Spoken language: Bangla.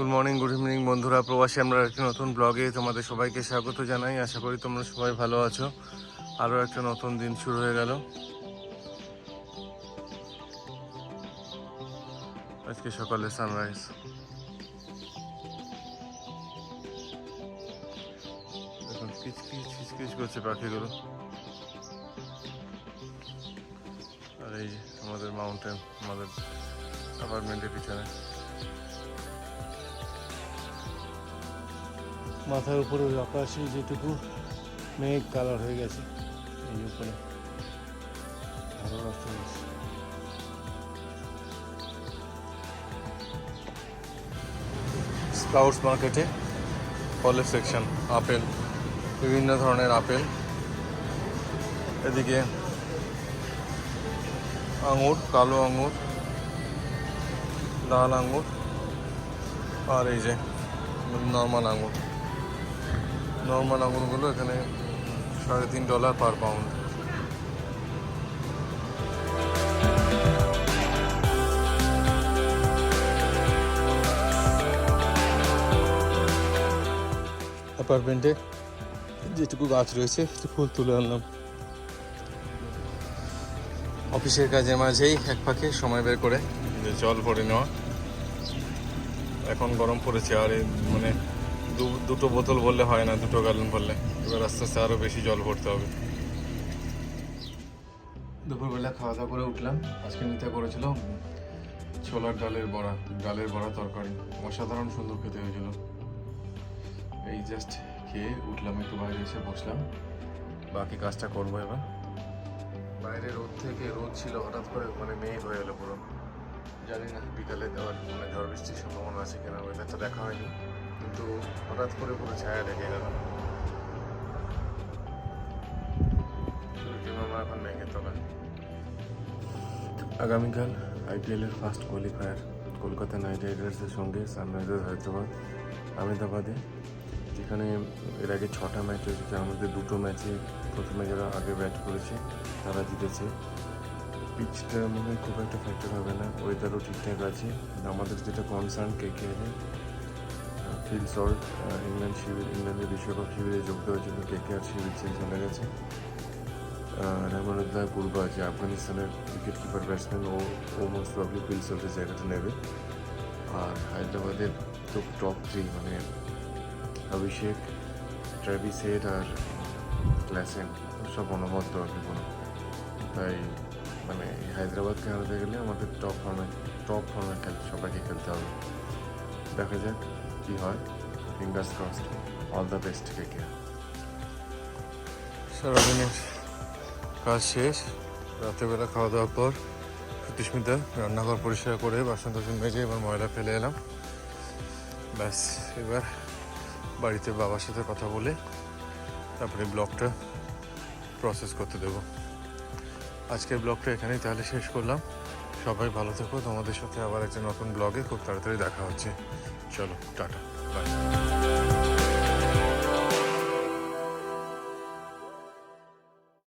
গুড মর্নিং গুড ইভিনিং বন্ধুরা। প্রবাসী, আমরা একটি নতুন ব্লগে তোমাদের সবাইকে স্বাগত জানাই। আশা করি তোমরা সবাই ভালো আছো। আরও একটা নতুন দিন শুরু হয়ে গেল। আজকে সকালে সানরাইজ এখন কিচকিচ কিচকিচ করছে পাখিগুলো। আর এই আমাদের মাউন্টেন আমাদের অ্যাপার্টমেন্টের পিছনে। মাথার উপরে ওই আকাশে যেটুকু মেঘ কালার হয়ে গেছে, এই উপরে। ভালো। স্প্রাউটস মার্কেটে ফলের সেকশন আপেল বিভিন্ন ধরনের আপেল এদিকে আঙুর, কালো আঙুর, লাল আঙুর, আর এই যে নর্মাল আঙুর। নর্মাল আঙুরগুলো এখানে সাড়ে তিন ডলার পার পাউন্ড অ্যাপার্টমেন্টে যেটুকু গাছ রয়েছে ফুল তুলে আনলাম। অফিসের কাজের মাঝেই এক ফাঁকে সময় বের করে। যে জল ভরে নেওয়া। এখন গরম পড়েছে আর এই মানে দুটো বোতল বললে হয় না, দুটো গ্যালন বললে। এবার আস্তে আস্তে আরও বেশি জল ভরতে হবে। দুপুরবেলা খাওয়া দাওয়া করে উঠলাম। আজকে নিতে করেছিল ছোলার ডালের বড়া ডালের বড়া তরকারি। অসাধারণ সুন্দর খেতে হয়েছিল। এই জাস্ট খেয়ে উঠলাম, একটু বাইরে এসে বসলাম। বাকি কাজটা করব এবার। বাইরে রোদ থেকে রোদ ছিল হঠাৎ করে মানে মেঘ হয়ে গেলো পুরো। জানি না, বিকালে দেওয়ার মানে ঝড় বৃষ্টির সম্ভাবনা আছে কিনা ওয়েদারটা দেখা হয়নি। কিন্তু হঠাৎ করে পুরো ছায়া ঢেকে গেল। মামা এখন তলায় আগামীকাল আইপিএলের ফার্স্ট কোয়ালিফায়ার কলকাতা নাইট রাইডার্সের সঙ্গে সানরাইজার্স হায়দ্রাবাদ, আহমেদাবাদে, যেখানে এর আগে ছটা ম্যাচ হয়েছে, যার মধ্যে দুটো ম্যাচে প্রথমে যারা আগে ব্যাট করেছে, তারা জিতেছে। পিচটা মনে হয় খুব একটা ফ্যাক্টর হবে না ওয়েদারও ঠিকঠাক আছে। আমাদের যেটা কনসার্ন কে কে ফিল সল্ট ইংল্যান্ড শিবির, ইংল্যান্ডের বিশ্বকাপ শিবিরে যোগ দেওয়ার জন্য কে কে আর শিবির ছেড়ে চলে গেছে রহমানুল্লাহ পূর্বা যে আফগানিস্তানের উইকেট কিপার ব্যাটসম্যান ও ও মোস্ট প্রবলি ফিল সল্টের জায়গাটা নেবে। আর হায়দ্রাবাদের তো টপ থ্রি মানে অভিষেক, ট্র্যাভিস হেড আর ক্লাসেন, সব অনবদ্য আর কি কোনো। তাই মানে হায়দ্রাবাদকে হারাতে গেলে আমাদের টপ ফর্মে টপ ফর্মে খেল সবাইকে খেলতে হবে। দেখা যাক। কী হয়? Fingers crossed all the best কে কে সারাদিনের কাজ শেষ, রাতেরবেলা খাওয়া দাওয়ার পর সুতিস্মিতা রান্নাঘর পরিষ্কার করে বাসন টাসন মেজে এবার ময়লা ফেলে এলাম। ব্যাস, এবার বাড়িতে বাবার সাথে কথা বলে তারপরে ব্লগটা প্রসেস করতে দেবো। আজকের ব্লগটা এখানেই তাহলে শেষ করলাম। সবাই ভালো থেকো। তোমাদের সাথে আবার একটা নতুন ব্লগে খুব তাড়াতাড়ি দেখা হচ্ছে। चलो टाटा बाय